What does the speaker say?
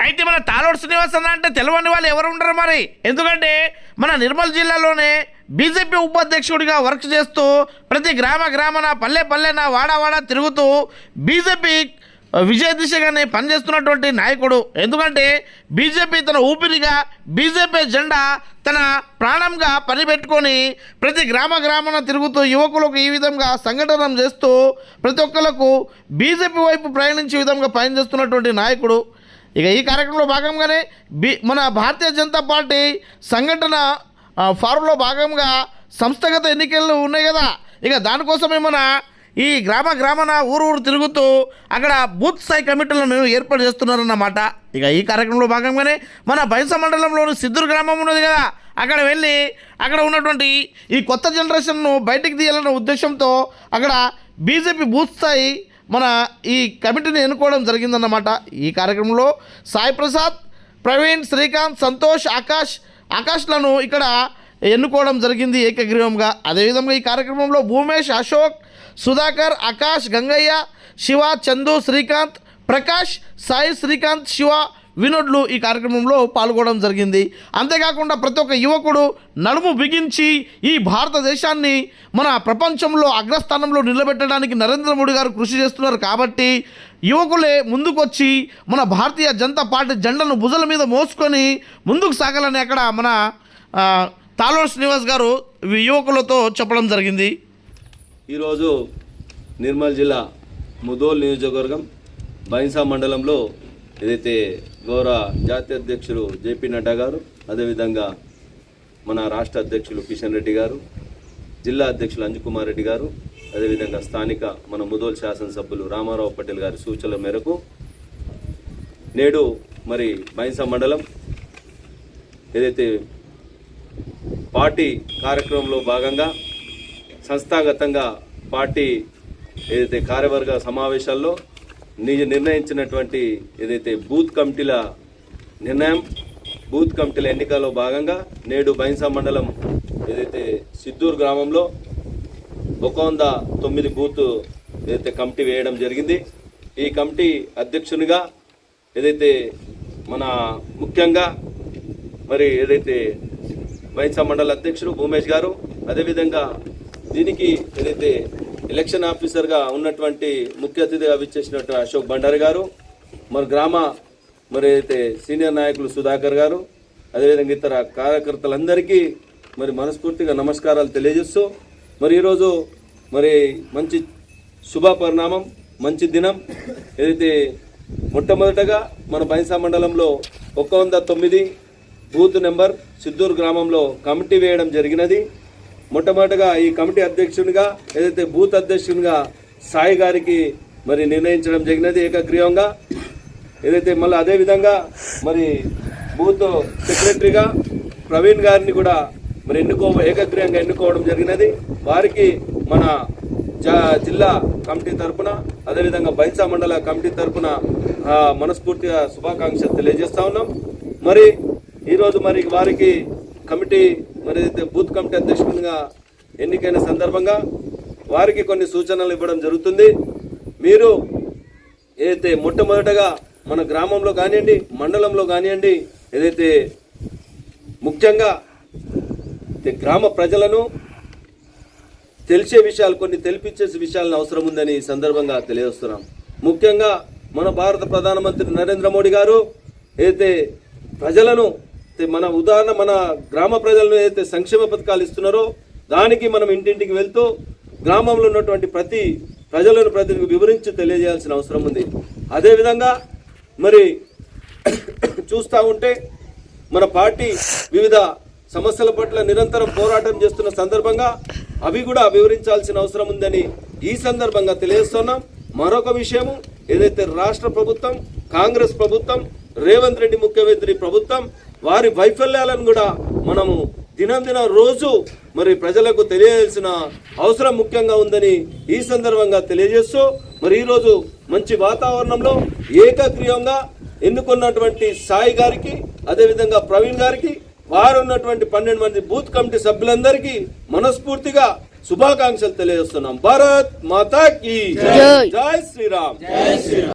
అయితే మన తాలోడు శ్రీనివాస్ అన్న అంటే తెలవని వాళ్ళు ఎవరు ఉండరు మరి. ఎందుకంటే మన నిర్మల్ జిల్లాలోనే బీజేపీ ఉపాధ్యక్షుడిగా వర్క్ చేస్తూ ప్రతి గ్రామ గ్రామన పల్లె పల్లెన వాడావాడ తిరుగుతూ బీజేపీ విజయ దిశగానే పనిచేస్తున్నటువంటి నాయకుడు. ఎందుకంటే బీజేపీ తన ఊపిరిగా బీజేపీ జెండా తన ప్రాణంగా పనిపెట్టుకొని ప్రతి గ్రామ గ్రామాన తిరుగుతూ యువకులకు ఈ విధంగా సంఘటన చేస్తూ ప్రతి ఒక్కరికి బీజేపీ వైపు ప్రయాణించే విధంగా పనిచేస్తున్నటువంటి నాయకుడు. ఇక ఈ కార్యక్రమంలో భాగంగానే బి మన భారతీయ జనతా పార్టీ సంఘటన ఫారంలో భాగంగా సంస్థగత ఎన్నికలు ఉన్నాయి కదా. ఇక దానికోసమే మన ఈ గ్రామ గ్రామాన ఊరు ఊరు తిరుగుతూ అక్కడ బూత్ స్థాయి కమిటీలను ఏర్పాటు చేస్తున్నారన్నమాట. ఇక ఈ కార్యక్రమంలో భాగంగానే మన బైస మండలంలోని సిద్ధూరు గ్రామం ఉన్నది కదా. అక్కడ వెళ్ళి అక్కడ ఉన్నటువంటి ఈ కొత్త జనరేషన్ను బయటికి తీయాలన్న ఉద్దేశంతో అక్కడ బీజేపీ బూత్ స్థాయి మన ఈ కమిటీని ఎన్నుకోవడం జరిగిందన్నమాట. ఈ కార్యక్రమంలో సాయి ప్రసాద్ ప్రవీణ్ శ్రీకాంత్ సంతోష్ ఆకాష్ ఆకాష్లను ఇక్కడ ఎన్నుకోవడం జరిగింది ఏకగ్రీవంగా. అదేవిధంగా ఈ కార్యక్రమంలో భూమేష్ అశోక్ సుధాకర్ ఆకాష్ గంగయ్య శివ చందు శ్రీకాంత్ ప్రకాష్ సాయి శ్రీకాంత్ శివ వినోడ్లు ఈ కార్యక్రమంలో పాల్గొనడం జరిగింది. అంతేకాకుండా ప్రతి ఒక్క యువకుడు నడుము బిగించి ఈ భారతదేశాన్ని మన ప్రపంచంలో అగ్రస్థానంలో నిలబెట్టడానికి నరేంద్ర మోడీ గారు కృషి చేస్తున్నారు కాబట్టి యువకులే ముందుకొచ్చి మన భారతీయ జనతా పార్టీ జెండను భుజల మీద మోసుకొని ముందుకు సాగాలని అక్కడ మన ఆ, తాలోర్ శ్రీనివాస్ గారు యువకులతో చెప్పడం జరిగింది. ఈరోజు నిర్మల్ జిల్లా ముదోల్ నియోజకవర్గం బైన్సా మండలంలో ఏదైతే గౌరవ జాతీయ అధ్యక్షులు జేపీ నడ్డా గారు అదేవిధంగా మన రాష్ట్ర అధ్యక్షులు కిషన్ రెడ్డి గారు జిల్లా అధ్యక్షులు అంజుకుమార్ రెడ్డి గారు అదేవిధంగా స్థానిక మన ముదోల్ శాసనసభ్యులు రామారావు పటేల్ గారి సూచనల మేరకు నేడు మరి బైన్సా మండలం ఏదైతే పార్టీ కార్యక్రమంలో భాగంగా సంస్థాగతంగా పార్టీ ఏదైతే కార్యవర్గ సమావేశాల్లో నిర్ణయించినటువంటి ఏదైతే బూత్ కమిటీల నిర్ణయం బూత్ కమిటీల ఎన్నికల్లో భాగంగా నేడు బైన్సా మండలం ఏదైతే సిద్దూరు గ్రామంలో ఒక వంద తొమ్మిది బూత్ ఏదైతే కమిటీ వేయడం జరిగింది ఈ కమిటీ అధ్యక్షునిగా ఏదైతే మన ముఖ్యంగా మరి ఏదైతే బైన్సా మండల అధ్యక్షుడు భూమేష్ గారు అదేవిధంగా దీనికి ఏదైతే ఎలక్షన్ ఆఫీసర్గా ఉన్నటువంటి ముఖ్య అతిథిగా విచ్చేసినటువంటి అశోక్ భండారి గారు మన గ్రామ మరి అయితే సీనియర్ నాయకులు సుధాకర్ గారు అదేవిధంగా ఇతర కార్యకర్తలందరికీ మరి మనస్ఫూర్తిగా నమస్కారాలు తెలియజేస్తూ మరి ఈరోజు మరి మంచి శుభ పరిణామం మంచి దినం. ఏదైతే మొట్టమొదటగా మన బైసా మండలంలో ఒక వంద తొమ్మిది బూత్ నెంబర్ సిద్దూరు గ్రామంలో కమిటీ వేయడం జరిగినది. మొట్టమొదటగా ఈ కమిటీ అధ్యక్షునిగా ఏదైతే బూత్ అధ్యక్షునిగా సాయి గారికి మరి నిర్ణయించడం జరిగినది ఏకగ్రీవంగా ఏదైతే మళ్ళీ అదే విధంగా మరి బూత్ సెక్రటరీగా ప్రవీణ్ గారిని కూడా మరి ఎన్నుకో ఏకగ్రీవంగా ఎన్నుకోవడం జరిగినది. వారికి మన జా- జిల్లా కమిటీ తరపున అదేవిధంగా బైసా మండల కమిటీ తరపున మనస్ఫూర్తిగా శుభాకాంక్షలు తెలియజేస్తా ఉన్నాం. మరి ఈరోజు మరి వారికి కమిటీ మరి బూత్ కమిటీ అధ్యక్షునిగా ఎన్నికైన సందర్భంగా వారికి కొన్ని సూచనలు ఇవ్వడం జరుగుతుంది. మీరు ఏదైతే మొట్టమొదటగా మన గ్రామంలో కానివ్వండి మండలంలో కానివ్వండి ఏదైతే ముఖ్యంగా గ్రామ ప్రజలను తెలిసే విషయాలు కొన్ని తెలిపించే విషయాలను అవసరం ఉందని ఈ సందర్భంగా తెలియజేస్తున్నాం. ముఖ్యంగా మన భారత ప్రధానమంత్రి నరేంద్ర మోడీ గారు ఏదైతే ప్రజలను మన ఉదాహరణ మన గ్రామ ప్రజలను ఏదైతే సంక్షేమ పథకాలు ఇస్తున్నారో దానికి మనం ఇంటింటికి వెళ్తూ గ్రామంలో ఉన్నటువంటి ప్రతి ప్రజలను ప్రతి వివరించి తెలియజేయాల్సిన అవసరం ఉంది. అదేవిధంగా మరి చూస్తూ ఉంటే మన పార్టీ వివిధ సమస్యల పట్ల నిరంతరం పోరాటం చేస్తున్న సందర్భంగా అవి కూడా వివరించాల్సిన అవసరం ఉందని ఈ సందర్భంగా తెలియజేస్తున్నాం. మరొక విషయము ఏదైతే రాష్ట్ర ప్రభుత్వం కాంగ్రెస్ ప్రభుత్వం రేవంత్ రెడ్డి ముఖ్యమంత్రి ప్రభుత్వం వారి వైఫల్యాలను కూడా మనము దినం దినం రోజు మరి ప్రజలకు తెలియజేసిన అవసరం ముఖ్యంగా ఉందని ఈ సందర్భంగా తెలియజేస్తూ మరి ఈరోజు మంచి వాతావరణంలో ఏకగ్రీవంగా ఎన్నుకున్నటువంటి సాయి గారికి అదేవిధంగా ప్రవీణ్ గారికి వారు ఉన్నటువంటి పన్నెండు మంది బూత్ కమిటీ సభ్యులందరికీ మనస్ఫూర్తిగా శుభాకాంక్షలు తెలియజేస్తున్నాం. భారత్ మాతా కీ జై శ్రీరామ్.